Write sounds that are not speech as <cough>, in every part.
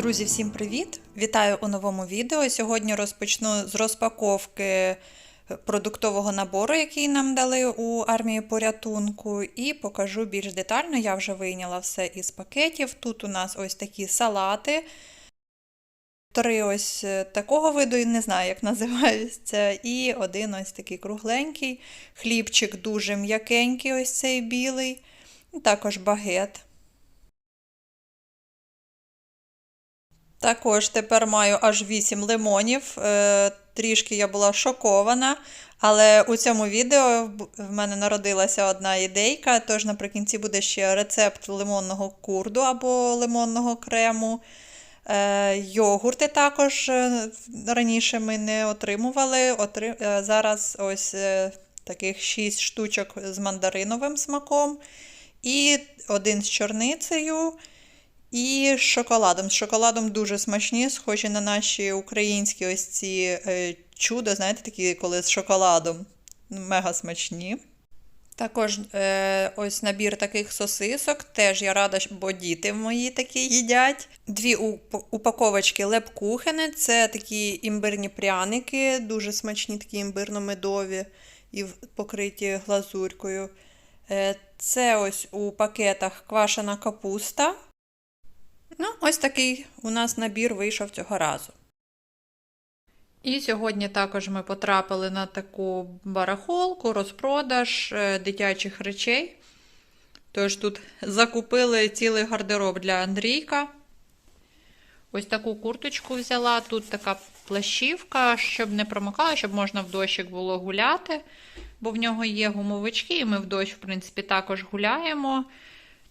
Друзі, всім привіт! Вітаю у новому відео. Сьогодні розпочну з розпаковки продуктового набору, який нам дали у армії порятунку, і покажу більш детально. Я вже вийняла все із пакетів. Тут у нас ось такі салати. Три ось такого виду, не знаю, як <laughs> називаються. І один ось такий кругленький. Хлібчик дуже м'якенький, ось цей білий. Також багет. Також тепер маю аж 8 лимонів. Е, Трішки я була шокована, але у цьому відео в мене народилася одна ідейка, тож наприкінці буде ще рецепт лимонного курду або лимонного крему. Е, Йогурти також е, раніше ми не отримували. Отри... Зараз ось таких 6 штучок з мандариновим смаком, і один з чорницею. І з шоколадом. З шоколадом дуже смачні, схожі на наші українські ось ці е, чудо, знаєте, такі, коли з шоколадом. Мега смачні. Також е, ось набір таких сосисок. Теж я рада, бо діти мої такі їдять. Дві упаковочки лепкухени. Це такі імбирні пряники, дуже смачні, такі імбирно-медові і покриті глазурькою. Е, це ось у пакетах квашена капуста. Ну, ось такий у нас набір вийшов цього разу. І сьогодні також ми потрапили на таку барахолку, розпродаж е, дитячих речей. Тож тут закупили цілий гардероб для Андрійка. Ось таку курточку взяла. Тут така плащівка, щоб не промокала, щоб можна в дощик було гуляти, бо в нього є гумовички, і ми в дощ, в принципі, також гуляємо.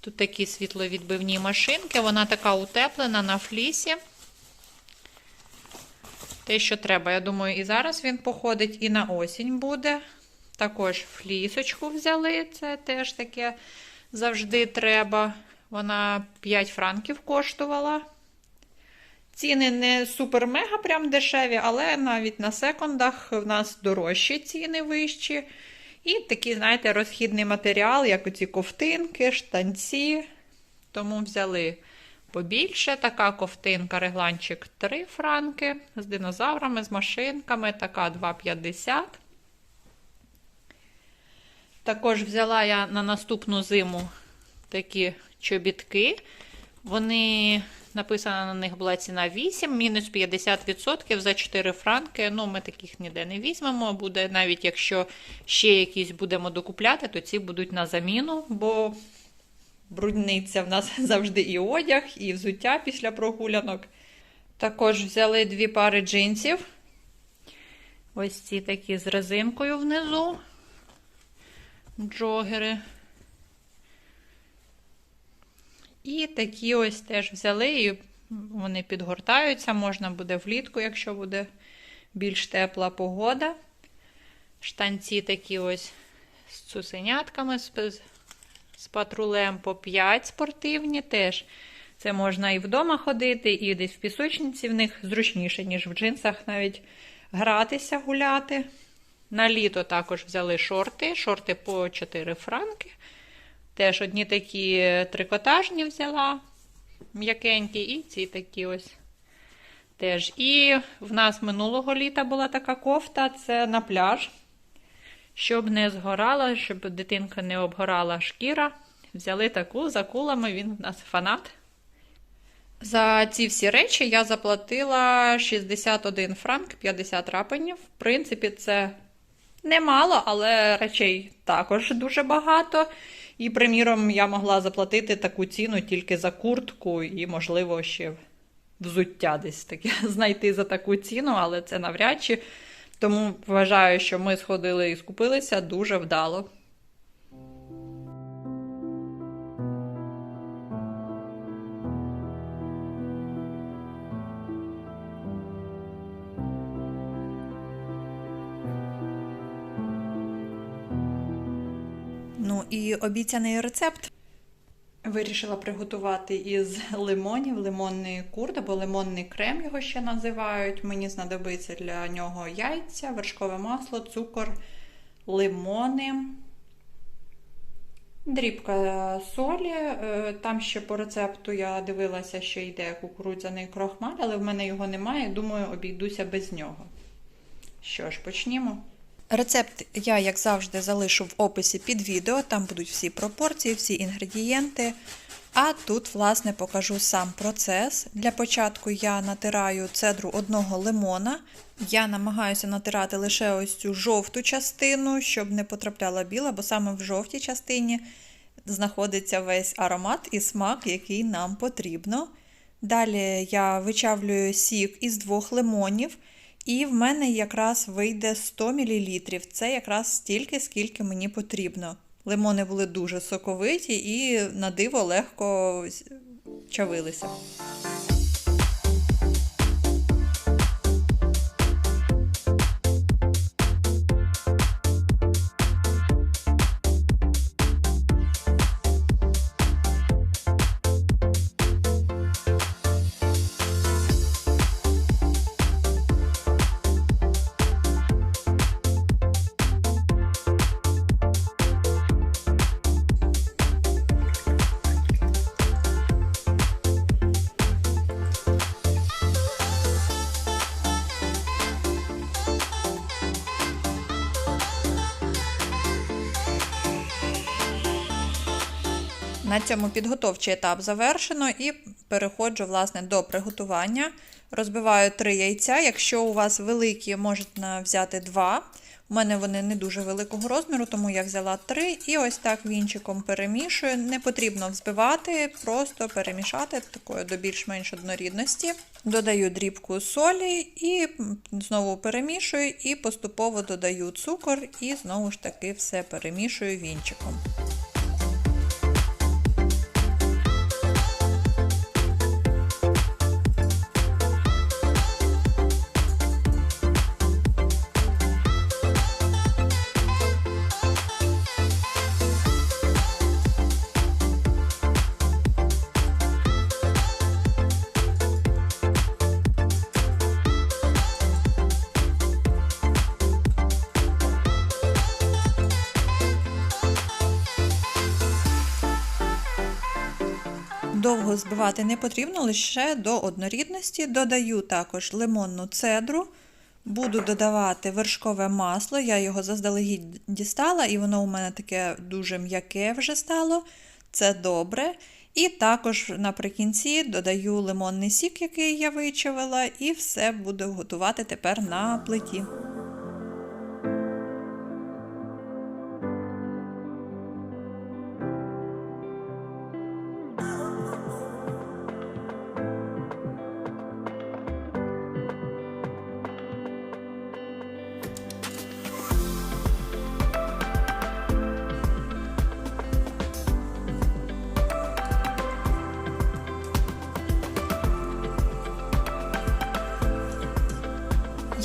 Тут такі світловідбивні машинки, вона така утеплена на флісі. Те, що треба, я думаю, і зараз він походить, і на осінь буде. Також флісочку взяли, це теж таке завжди треба. Вона 5 франків коштувала. Ціни не супер-мега прям дешеві, але навіть на секондах в нас дорожчі ціни вищі. І такий, знаєте, розхідний матеріал, як оці ковтинки, штанці. Тому взяли побільше. Така ковтинка, регланчик 3 франки. З динозаврами, з машинками, така 2,50. Також взяла я на наступну зиму такі чобітки. Вони написана на них була ціна 8, мінус 50% за 4 франки. Ну, ми таких ніде не візьмемо. Буде, навіть якщо ще якісь будемо докупляти, то ці будуть на заміну, бо брудниця в нас <laughs> завжди і одяг, і взуття після прогулянок. Також взяли дві пари джинсів. Ось ці такі з резинкою внизу. Джогери. І такі ось теж взяли, і вони підгортаються, можна буде влітку, якщо буде більш тепла погода. Штанці такі ось з цуценятками, з, з патрулем по 5 спортивні теж. Це можна і вдома ходити, і десь в пісочниці в них зручніше, ніж в джинсах навіть гратися, гуляти. На літо також взяли шорти, шорти по 4 франки. Теж одні такі трикотажні взяла, м'якенькі, і ці такі ось теж. І в нас минулого літа була така кофта, це на пляж. Щоб не згорала, щоб дитинка не обгорала шкіра. Взяли таку за кулами, він в нас фанат. За ці всі речі я заплатила 61 франк 50 рапенів. В принципі, це немало, але речей також дуже багато. І, приміром, я могла заплатити таку ціну тільки за куртку і, можливо, ще взуття десь таке <laughs> знайти за таку ціну, але це навряд чи. Тому вважаю, що ми сходили і скупилися дуже вдало. І обіцяний рецепт. Вирішила приготувати із лимонів, лимонний курд або лимонний крем його ще називають. Мені знадобиться для нього яйця, вершкове масло, цукор, лимони, Дрібка солі. Е, Там ще по рецепту я дивилася, що йде кукурудзяний крохмаль, але в мене його немає. Думаю, обійдуся без нього. Що ж, почнімо. Рецепт я, як завжди, залишу в описі під відео. Там будуть всі пропорції, всі інгредієнти. А тут, власне, покажу сам процес. Для початку я натираю цедру одного лимона. Я намагаюся натирати лише ось цю жовту частину, щоб не потрапляла біла, бо саме в жовтій частині знаходиться весь аромат і смак, який нам потрібно. Далі я вичавлюю сік із двох лимонів, і в мене якраз вийде 100 мл. Це якраз стільки, скільки мені потрібно. Лимони були дуже соковиті і на диво легко чавилися. На цьому підготовчий етап завершено і переходжу власне до приготування. Розбиваю три яйця. Якщо у вас великі, можна взяти два. У мене вони не дуже великого розміру, тому я взяла три. І ось так вінчиком перемішую. Не потрібно взбивати, просто перемішати такою до більш-менш однорідності. Додаю дрібку солі і знову перемішую, і поступово додаю цукор, і знову ж таки все перемішую вінчиком. Довго збивати не потрібно, лише до однорідності. Додаю також лимонну цедру, буду додавати вершкове масло, я його заздалегідь дістала, і воно у мене таке дуже м'яке вже стало. Це добре. І також наприкінці додаю лимонний сік, який я вичавила, і все буду готувати тепер на плиті.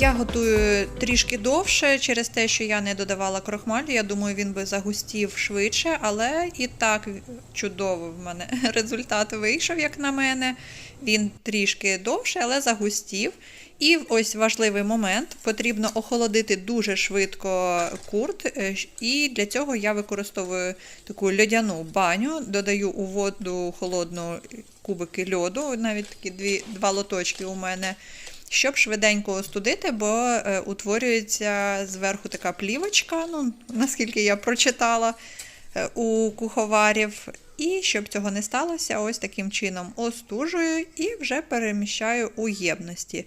Я готую трішки довше через те, що я не додавала крохмалю. Я думаю, він би загустів швидше, але і так чудово в мене <laughs> результат вийшов, як на мене. Він трішки довше, але загустів. І ось важливий момент: потрібно охолодити дуже швидко курт, е, і для цього я використовую таку льодяну баню, додаю у воду холодну кубики льоду, навіть такі дві, два лоточки у мене щоб швиденько остудити, бо е, утворюється зверху така плівочка, ну, наскільки я прочитала е, у куховарів. І щоб цього не сталося, ось таким чином остужую і вже переміщаю у ємності.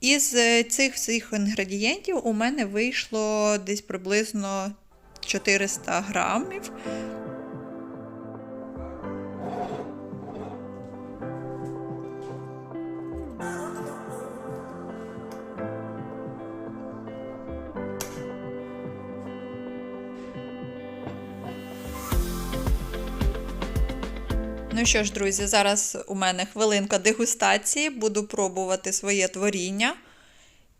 Із е, цих всіх інгредієнтів у мене вийшло десь приблизно 400 грамів. Ну що ж, друзі, зараз у мене хвилинка дегустації, буду пробувати своє творіння.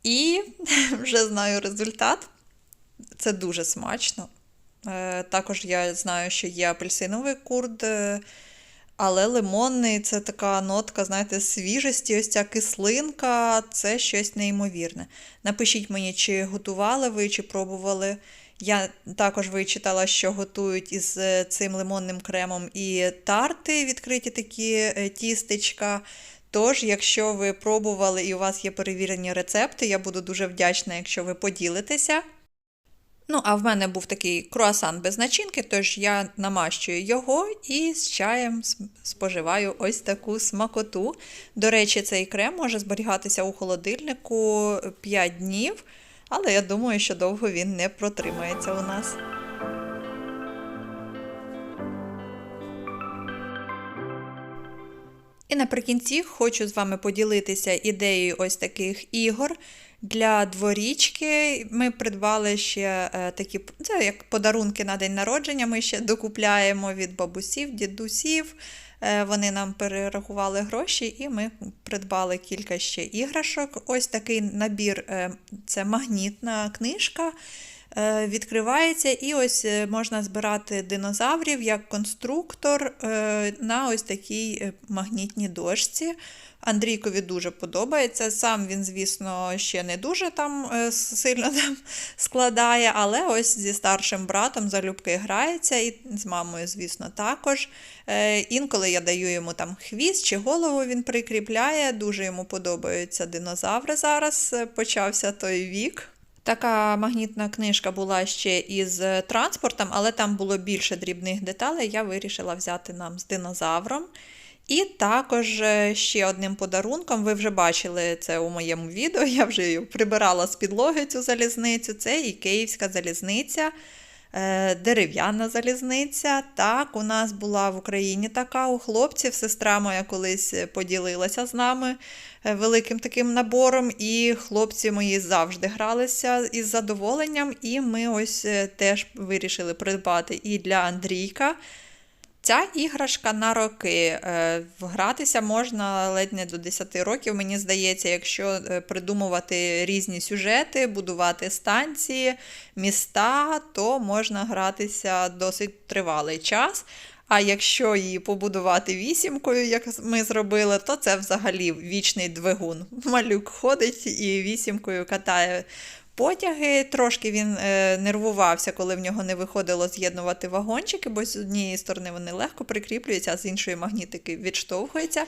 І <laughs> вже знаю результат. Це дуже смачно. Е, також я знаю, що є апельсиновий курд, е, але лимонний це така нотка, знаєте, свіжості, ось ця кислинка це щось неймовірне. Напишіть мені, чи готували ви, чи пробували. Я також вичитала, що готують із е, цим лимонним кремом і тарти, відкриті такі е, тістечка. Тож, якщо ви пробували і у вас є перевірені рецепти, я буду дуже вдячна, якщо ви поділитеся. Ну, а в мене був такий круасан без начинки, тож я намащую його і з чаєм споживаю ось таку смакоту. До речі, цей крем може зберігатися у холодильнику 5 днів, але я думаю, що довго він не протримається у нас. І наприкінці хочу з вами поділитися ідеєю ось таких ігор. Для дворічки ми придбали ще е, такі, це як подарунки на день народження. Ми ще докупляємо від бабусів, дідусів. Е, Вони нам перерахували гроші, і ми придбали кілька ще іграшок. Ось такий набір е, це магнітна книжка. Е, Відкривається, і ось е, можна збирати динозаврів як конструктор е, на ось такій магнітній дошці. Андрійкові дуже подобається. Сам він, звісно, ще не дуже там сильно там складає, але ось зі старшим братом залюбки грається, і з мамою, звісно, також. Інколи я даю йому там хвіст чи голову він прикріпляє. Дуже йому подобаються динозаври зараз. Почався той вік. Така магнітна книжка була ще із е, транспортом, але там було більше дрібних деталей. Я вирішила взяти нам з динозавром. І також е, ще одним подарунком, ви вже бачили це у моєму відео, <laughs> я вже прибирала з підлоги цю залізницю. Це і Київська залізниця, е, дерев'яна залізниця. Так, у нас була в Україні така у хлопців. Сестра моя колись поділилася з нами великим таким набором, і хлопці мої завжди гралися із задоволенням. І ми ось е, теж вирішили придбати і для Андрійка. Ця іграшка на роки. Е, Гратися можна ледь не до 10 років, мені здається, якщо е, придумувати різні сюжети, будувати станції, міста, то можна гратися досить тривалий час. А якщо її побудувати вісімкою, як ми зробили, то це взагалі вічний двигун. Малюк ходить і вісімкою катає потяги. Трошки він е, нервувався, коли в нього не виходило з'єднувати вагончики, бо з однієї сторони вони легко прикріплюються, а з іншої магнітики відштовхуються.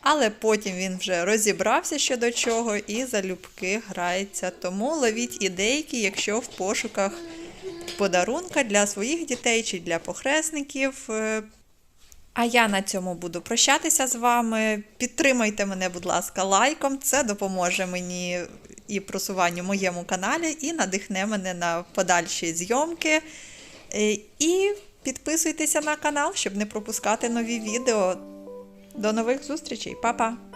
Але потім він вже розібрався щодо чого і залюбки грається. Тому ловіть ідейки, якщо в пошуках подарунка для своїх дітей чи для похресників. Е, а я на цьому буду прощатися з вами. Підтримайте мене, будь ласка, лайком. Це допоможе мені і просуванню моєму каналі, і надихне мене на подальші зйомки. Е, І підписуйтеся на канал, щоб не пропускати нові відео. До нових зустрічей, Па-па!